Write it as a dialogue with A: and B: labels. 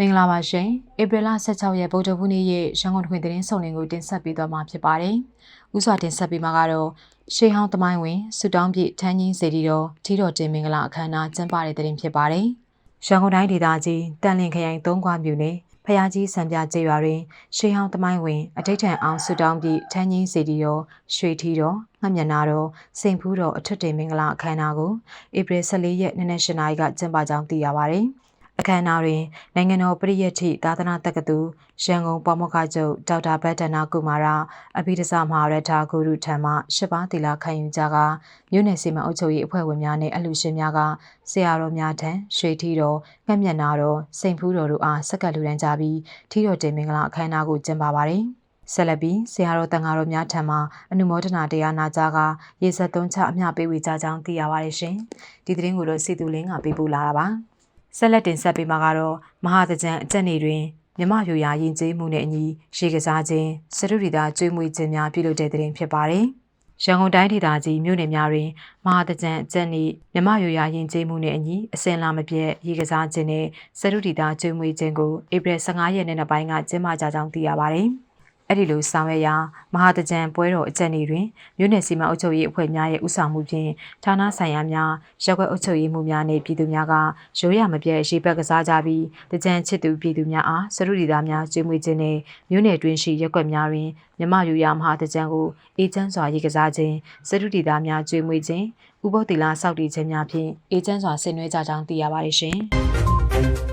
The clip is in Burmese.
A: င်္ဂလာပါရှင်ဧပြီလ16ရက်ဗုဒ္ဓဘူးနေ့ရဲ့ရန်ကုန်ထွေသတင်းစုံလင်ကိုတင်ဆက်ပေးသွားမှာဖြစ်ပါတယ်။ဥစွာတင်ဆက်ပေးမှာကတော့ရှေးဟောင်းသမိုင်းဝင်ဆူတောင်းပြည့်ထန်းကြီးစေတီတော်ထီတော်တင်မင်္ဂလာအခမ်းအနားကျင်းပတဲ့တဲ့ဖြစ်ပါတယ်။ရန်ကုန်တိုင်းဒေသကြီးတန်လင်ခရိုင်သုံးခွမြို့နယ်ဖျားကြီးစံပြကျေးရွာတွင်ရှေးဟောင်းသမိုင်းဝင်အထိတ်ထန်အောင်ဆူတောင်းပြည့်ထန်းကြီးစေတီတော်ရွှေထီတော်ငှက်မျက်နာတော်စိန်ဖူးတော်အထွတ်တင်မင်္ဂလာအခမ်းအနားကိုဧပြီ14ရက်နေ့နက်၈နာရီကကျင်းပကြောင်းသိရပါတယ်။ အခမ်းအနားတွင်နိုင်ငံတော်ပရိယတ်ထိသာသနာတက္ကသိုလ်ရန်ကုန်ပေါ်မခချုပ်ဒေါက်တာဘတ်တနာကုမာရအဘိဓဆမဟာရထာဂုရုထံမှရှစ်ပါးသီလခံယူကြကမြို့နယ်စီမံအုပ်ချုပ်ရေးအဖွဲ့ဝင်များနှင့်အလှူရှင်များကဆရာတော်များထံရွှေထီတော်ငှက်မျက်နာတော်စိန်ဖူးတော်တို့အားစက္ကပ်လူတန်းကြပြီးထီတော်တင်မင်္ဂလာအခမ်းအနားကိုကျင်းပပါတယ်ဆက်လက်ပြီးဆရာတော်တန်ဃာတော်များထံမှအနုမောဒနာတရားနာကြားကရေစက်သွန်းချအမျှပေးဝေကြကြောင်းသိရပါတယ်ရှင်။ဒီသတင်းကိုတော့စီတူလင်းကပေးပို့လာတာပါ။ ဆက်လက်တင်ဆက်ပေးမှာကတော့မဟာတကြံအကြက်နေတွင်မြမယူရာရင်ကျေးမှုနဲ့အညီရေကစားခြင်းစရုရီတာကျွေးမွေးခြင်းများပြုလုပ်တဲ့တဲ့တင်ဖြစ်ပါတယ်။ရန်ကုန်တိုင်းဒေသကြီးမြို့နယ်များတွင်မဟာတကြံအကြက်နေမြမယူရာရင်ကျေးမှုနဲ့အညီအစင်လာမပြည့်ရေကစားခြင်းနဲ့စရုရီတာကျွေးမွေးခြင်းကိုဧပြီ15ရက်နေ့နောက်ပိုင်းကကျင်းပကြကြောင်းသိရပါတယ်။ အဲ့ဒီလိုဆောင်ရွက်ရာမဟာတကြံပွဲတော်အကြံနေတွင်မြို့နယ်စီမံအုပ်ချုပ်ရေးအဖွဲ့များရဲ့ဦးဆောင်မှုဖြင့်ဌာနဆိုင်ရာများရပ်ကွက်အုပ်ချုပ်ရေးမှုများနှင့်ပြည်သူများကရိုးရမပြတ်ရေပက်ကစားကြပြီးတကြံချစ်သူပြည်သူများအားစရုဒီသားများကျွေးမွေးခြင်းနှင့်မြို့နယ်တွင်ရှိရပ်ကွက်များတွင်မြမယူရမဟာတကြံကိုအေဂျင့်စွာရေကစားခြင်းစရုဒီသားများကျွေးမွေးခြင်းဥပုသ္တိလစောက်တည်ခြင်းများဖြင့်အေဂျင့်စွာဆင်နွှဲကြကြောင်းသိရပါတယ်ရှင်။